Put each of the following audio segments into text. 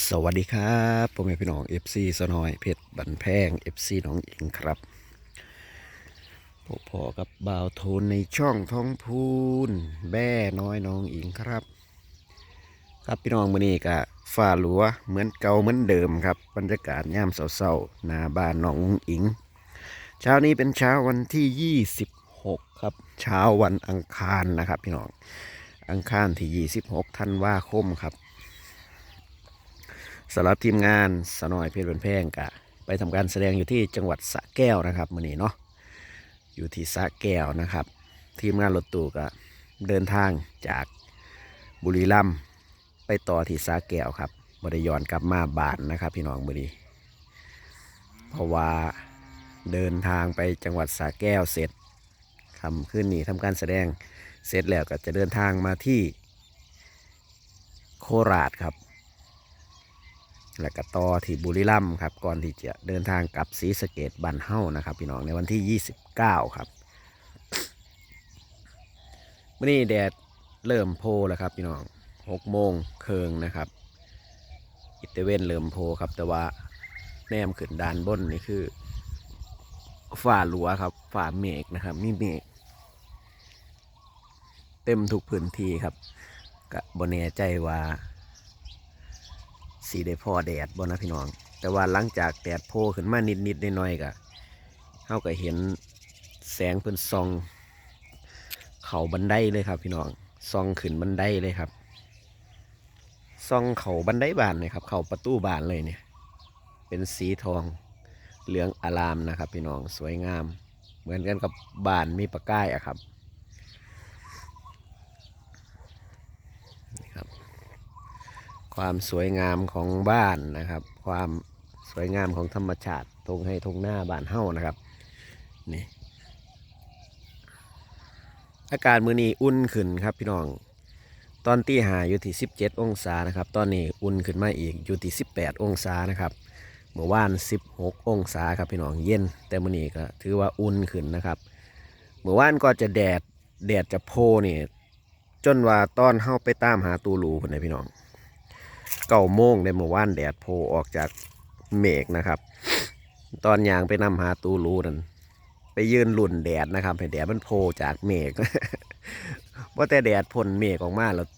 สวัสดีครับผมเป็นพี่น้อง FC สนอยเพชรบันแพง FC น้องอิงครับพบพอกับบ่าวโทนในช่องท้องพูนแบ่น้อยน้องอิงครับ ครับพี่น้องมื้อนี้ก็ฝ่าหลัวเหมือนเก่าเหมือนเดิมครับบรรยากาศย่ามเศร้าๆหน้าบ้านน้องอุ๋งอิง เช้านี้เป็นเช้าวันที่ 26 ครับ เช้าวันอังคารนะครับ พี่น้องอังคารที่ 26ธันวาคมครับ สำหรับทีมงานสนอยเพชรบนแพงกะไปทำการแสดงอยู่ที่จังหวัดสระแก้วนะครับมื่อนี้เนาะอยู่ที่สระแก้วนะครับ ทีมงานรถตู้ก็เดินทางจากบุรีรัมย์ไปต่อที่สระแก้วครับบริยอนกลับมาบานนะครับ พี่น้องมื่อนี้เพราะว่าเดินทางไปจังหวัดสระแก้วเสร็จคำขึ้นนี้ทำการแสดงเสร็จแล้วก็จะเดินทางมาที่โคราชครับ และก็ต่อที่บุรีรัมย์ครับ ก่อนที่จะเดินทางกลับศรีสะเกดบันเฮ้านะครับ พี่น้องในวันที่ 29 ครับมื่อนี้แดดเริ่มโพแล้วครับ พี่น้อง6โมงเคิงนะครับ อิตาเวนเริ่มโพครับ แต่ว่าแนมขึ้นด้านบนนี่คือฝ่าหลัวครับฝ่าเมฆนะครับ มีเมฆเต็มทุกพื้นที่ครับกะบนแน่ใจว่า สีได้พอแดดบ่นะพี่น้อง แต่ว่าหลังจากแดดโผล่ขึ้นมานิดนิดน่อยๆก็เฮาก็เห็นแสงเพิ่นส่อง เขาบันไดเลยครับ พี่น้องส่องขึ้นบันไดเลยครับส่องเขาบันไดบานเลยครับ เขาประตูบานเลยเนี่ย เป็นสีทองเหลืองอารามนะครับ พี่น้องสวยงาม เหมือนกันกับบานมีประกายอะครับนี่ครับ ความสวยงามของบ้านนะครับ ความสวยงามของธรรมชาติทงให้ทงหน้าบ้านเฮ้านะครับนี่อากาศมื้อนี้อุ่นขึ้นครับพี่น้อง ตอนตีหาอยู่ที่ 17 องศานะครับ ตอนนี้อุ่นขึ้นมาอีกอยู่ที่ 18 องศานะครับเมื่อวาน 16 องศาครับพี่น้องเย็น แต่มื้อนี้ก็ถือว่าอุ่นขึ้นนะครับเมื่อวานก็จะแดดแดดจะโพนี่จนว่าตอนเฮาไปตามหาตูรูพุ่นนพี่น้อง เก้าโมงได้เมื่อวานแดดโผล่ออกจากเมฆนะครับ ตอนยางไปนำหาตูรูนั่นไปยืนหลุ่นแดดนะครับให้แดดมันโผล่จากเมฆว่าแต่แดดพ่นเมฆออกมาแล้ว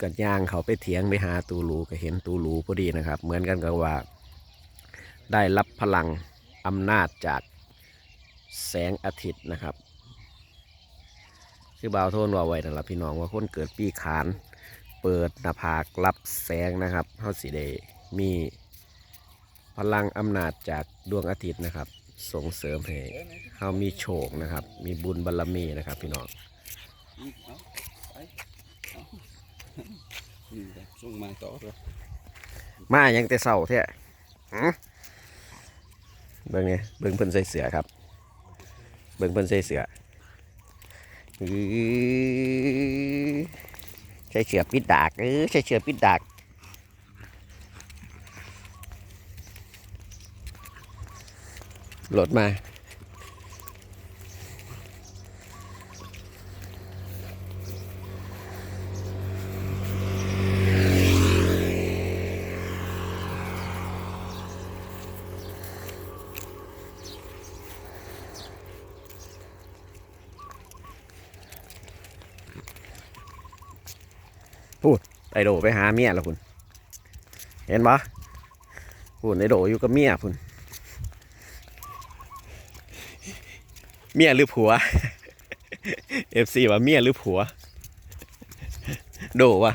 กัดยางเขาไปเถียงไปหาตูรูก็เห็นตูรูพอดีนะครับ เหมือนกันกับว่า ได้รับพลังอำนาจจากแสงอาทิตย์นะครับ คือบ่าวโทนว่าไว้นั่นแหละพี่น้องว่าคนเกิดปีขาน เปิดหน้าผากรับแสงนะครับเขาสีเดมีพลังอำนาจจากดวงอาทิตย์นะครับ ส่งเสริมให้เขามีโชคนะครับ มีบุญบารรมีนะครับพี่น้องนี่แหละส่งมาต่อเลยมายังแต่เศร้าแท้หึเบิ่งเนี่ยเบิ่งเพิ่นใส่เสือครับ เบิ่งเพิ่นใส่เสืออื้อใช้เสือปิดดากเออใช้เสือปิดดากโหลดมา พูดไอโดไปหาเมียแล้วคุณเห็นปะพูดไอโดอยู่กับเมียคุณเมียหรือผัวเอฟซีว่าเมียหรือผัว โดวะ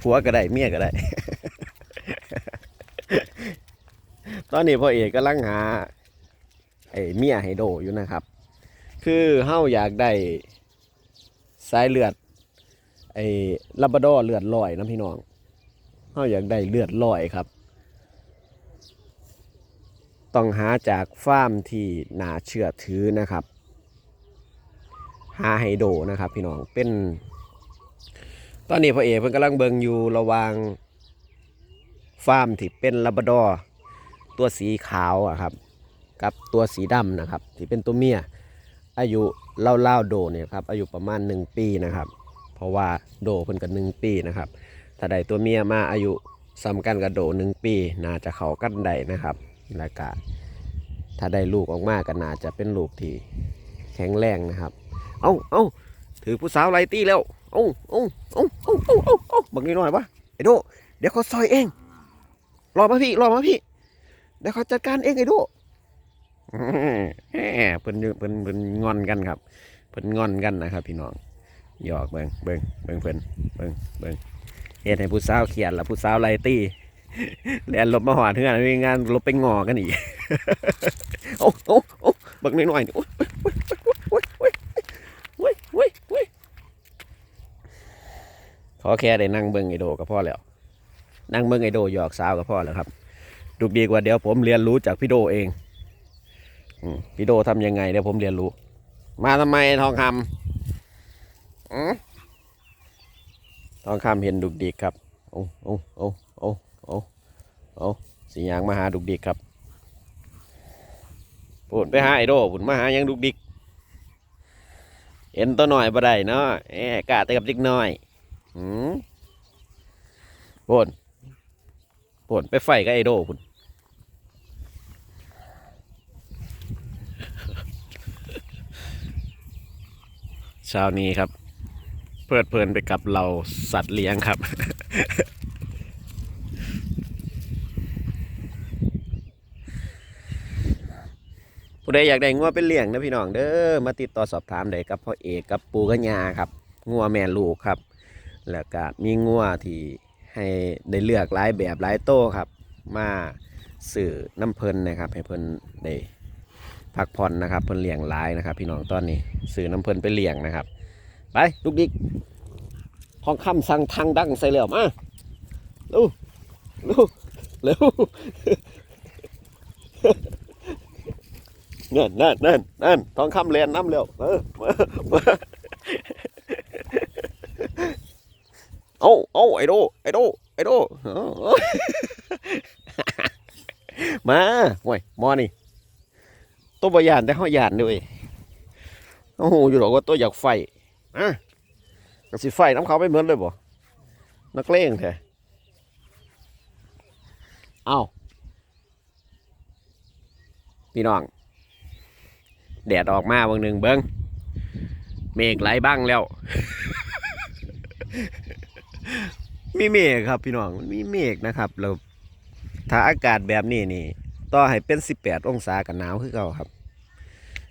ผัวก็ได้เมียก็ได้ ตอนนี้พ่อเอกกำลังหาไอ้เมียให้โดอยู่นะครับ คือเฮาอยากได้สายเลือด อ้ลาบดอเลือดลอยนะพี่น้องเขาอยากได้เลือดลอยครับ ต้องหาจากฟาร์มที่น่าเชื่อถือนะครับ หาไฮโดนะครับพี่น้องเป็น ตอนนี้พ่อเอกเพิ่นกำลังเบิงอยู่ระวางฟาร์มที่เป็นลาบดอตัวสีขาวอะครับ กับตัวสีดำนะครับ ที่เป็นตัวเมียอายุเล่าๆโดเนี่ยครับอายุประมาณ 1 ปีนะครับ เพราะว่าโดเพิ่นกันหนึ่งปีนะครับถ้าได้ตัวเมียมาอายุสำกันกระโดหนึ่งปี น่าจะเขากันได้นะครับแล้วก็ถ้าได้ลูกออกมาก็น่าจะเป็นลูกที่แข็งแรงนะครับ เอ้าเอ้าถือผู้สาวไลตี้แล้วเอ้าเอ้าเอ้าเอ้าเอ้าเอ้าเอ้าบังนี้หน่อยวะไอ้โดเดี๋ยวเขาซอยเอง รอมาพี่รอมาพี่เดี๋ยวเขาจัดการเองไอ้โดเพิ่นเพิ่นเพิ่นงอนกันครับ เพิ่นงอนกันนะครับ พี่น้อง หยอกเบิงเบิงเบิงเพิ่นเบิงเบิงเฮ็ดให้ผู้สาวเขียนล้วผู้สาวไลตี้แลนลบมาหอดเฮือนมีงานลบไปงอกันอีกโอ้โอ้โอ้บิ่งหน่อยๆนี่โอ้ยโอ้ยโอ้ยโอ้ยโอ้ยโอ้ยขอแค่ได้นั่งเบิ่งไอโดก็พ่อแล้ว นั่งเบิ่งไอโดหยอกสาวก็พ่อแล้วครับ ดูดีกว่าเดี๋ยวผมเรียนรู้จากพี่โดเองอพี่โดทำยังไงเดี๋ยวผมเรียนรู้ มาทำไมทองคำ อืมทองคำเห็นดุกดิกครับ โอ้โอ้โอ้โอ้โอ้โอ้สียางมาหาดุกดิกครับปุ่นไปหาไอโดปุ่นมาหายังดุกดิก เห็นตัวหน่อยบ่ได้เนาะเอ๊ะกาแต่กับเด็กน้อยหืมปุ่นปุ่นไปไฟกับไอโดปุ่นเช้านี้ครับ เพลิดเพลินไปกับเราสัตว์เลี้ยงครับ ผู้ใดอยากได้งัวเป็นเลี้ยงนะพี่น้องเด้อมาติดต่อสอบถามได้กับพ่อเอกกับปูกัญญาครับงัวแม่ลูกครับ แล้วก็มีงัวที่ให้ได้เลือกหลายแบบหลายโต้ครับ มาสื่อน้ำเพลินนะครับ ให้เพลินได้พักผ่อนนะครับเพลินเลี้ยงหลายนะครับ พี่น้องตอนนี้สื่อน้ำเพลินไปเลี้ยงนะครับ ไปลูกดิกทองคำสั่งทางดังใส่เหลี่ยมมาเร็วเร็วเร็วนั่นนั่นนั่นนั่นทองคำเรียนน้ำเร็วเออมามาเอาเอาไอโดไอโดไอโดมาห่วยมอนี่ตัวบยานแต่เขายานด้วยโอ้โหอยู่หรอกว่าตัวอยากไฟ อะก็สิไฟน้ำเขาไปเหมือนเลยบ่นักเลงแท้เอาพี่น้อง แดดออกมาบางหนึ่งเบิ้งเมฆไหลบ้างแล้ว มีเมฆครับพี่น้อง มีเมฆนะครับแล้วถ้าอากาศแบบนี้นี่ ต่อให้เป็น18องศากันหนาวคือเก่าครับ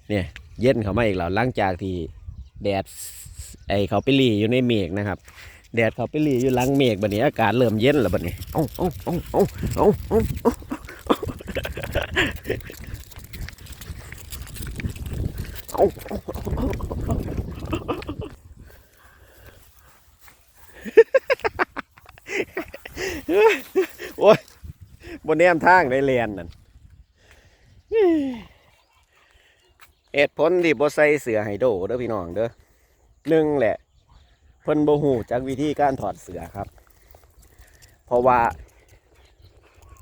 เนี่ย เย็นเขามาอีกแล้วหลังจากที่แดด ไอเขาไปลีอยู่ในเมฆนะครับ แดดเขาไปลีอยู่หลังเมฆบัดนี้อากาศเริ่มเย็นแล้วบัดนี้โอ้าเอ้าเอ้าเอ้าเอ้าเอ้าโอ้ยบนแนมทางได้เรียนนั่นเอ็ดพ้นดิบใส่เสือไฮโดเด้อพี่น้องเด้อ หนึ่งแหละ เพิ่นบ่ฮู้จักวิธีการถอดเสือครับ เพราะว่า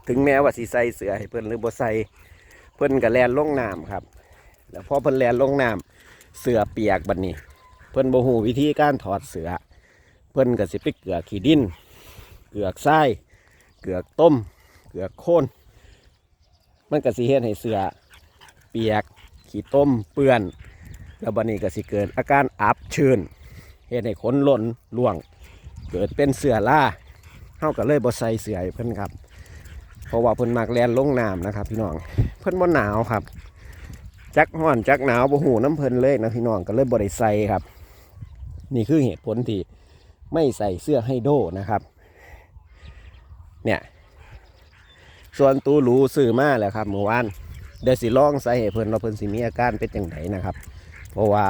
ถึงแม้ว่าสิใส่เสือให้เพิ่นหรือบ่ใส่เพิ่นก็แลนลงน้ำครับ แล้วพอเพิ่นแลนลงน้ำเสือเปียกบัดนี้ เพิ่นบ่ฮู้วิธีการถอดเสือ เพิ่นก็สิไปเกลือขี้ดิน เกลือกทราย เกลือกต้ม เกลือกโคนมันก็สิเฮ็ดให้เสือเปียกขี้ต้มเปื้อน แล้วบัดนี้ก็สิเกิดอาการอับชื้นเฮ็ดให้ขนหล่นล่วง เกิดเป็นเสือล่าเฮาก็เลยบ่ใส่เสือเพิ่อนครับ เพราะว่าเพิ่นมักแลนลงน้ำนะครับ พี่น้องเพิ่นบ่หนาวครับ จักฮ้อนจักหนาวบ่ฮู้น้ำเพิ่นเลยนะพี่น้องก็เลยบ่ได้ใส่ครับ นี่คือเหตุผลที่ไม่ใส่เสื้อให้โดนะครับ เนี่ยส่วนตูหรูซื้อมาแล้วครับเมื่อวานเดี๋ยวสิลองใส่ให้เพิ่นว่าเพิ่นสิมีอาการเป็นจังไดนะครับ เพราะว่า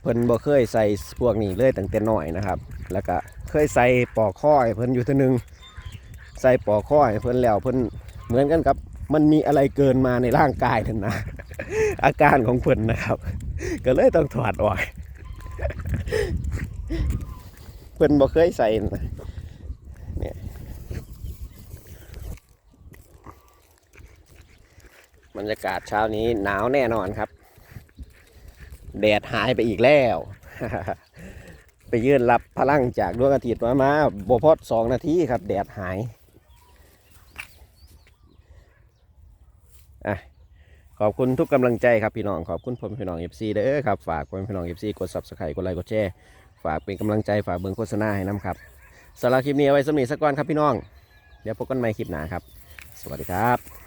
เพิ่นบ่เคยใส่พวกนี้เลยตั้งแต่น้อยนะครับ แล้วก็เคยใส่ปอกข้อให้เพิ่นอยู่ทีนึงใส่ปอกข้อให้เพิ่นแล้วเพิ่นเหมือนกันครับ มันมีอะไรเกินมาในร่างกายนั่นนะ อาการของเพิ่นนะครับ ก็เลยต้องถอดออกเพิ่นบ่เคยใส่เนี่ยบรรยากาศเช้านี้หนาวแน่นอนครับ แดดหายไปอีกแล้ว ไปยืนรับพลังจากดวงอาทิตย์มามาบพอดสองนาทีครับ แดดหายขอบคุณทุกกำลังใจครับพี่น้อง ขอบคุณผมพี่น้องเอฟซีเด้อครับ ฝากผมพี่น้องเอฟซีกดซับสไครต์กดไลค์กดแชร์ฝากเป็นกำลังใจฝากเบิ่งโฆษณาให้น้ำครับสำหรับคลิปนี้ไว้สำหรับสักวันครับพี่น้อง เดี๋ยวพบกันใหม่คลิปหน้าครับ สวัสดีครับ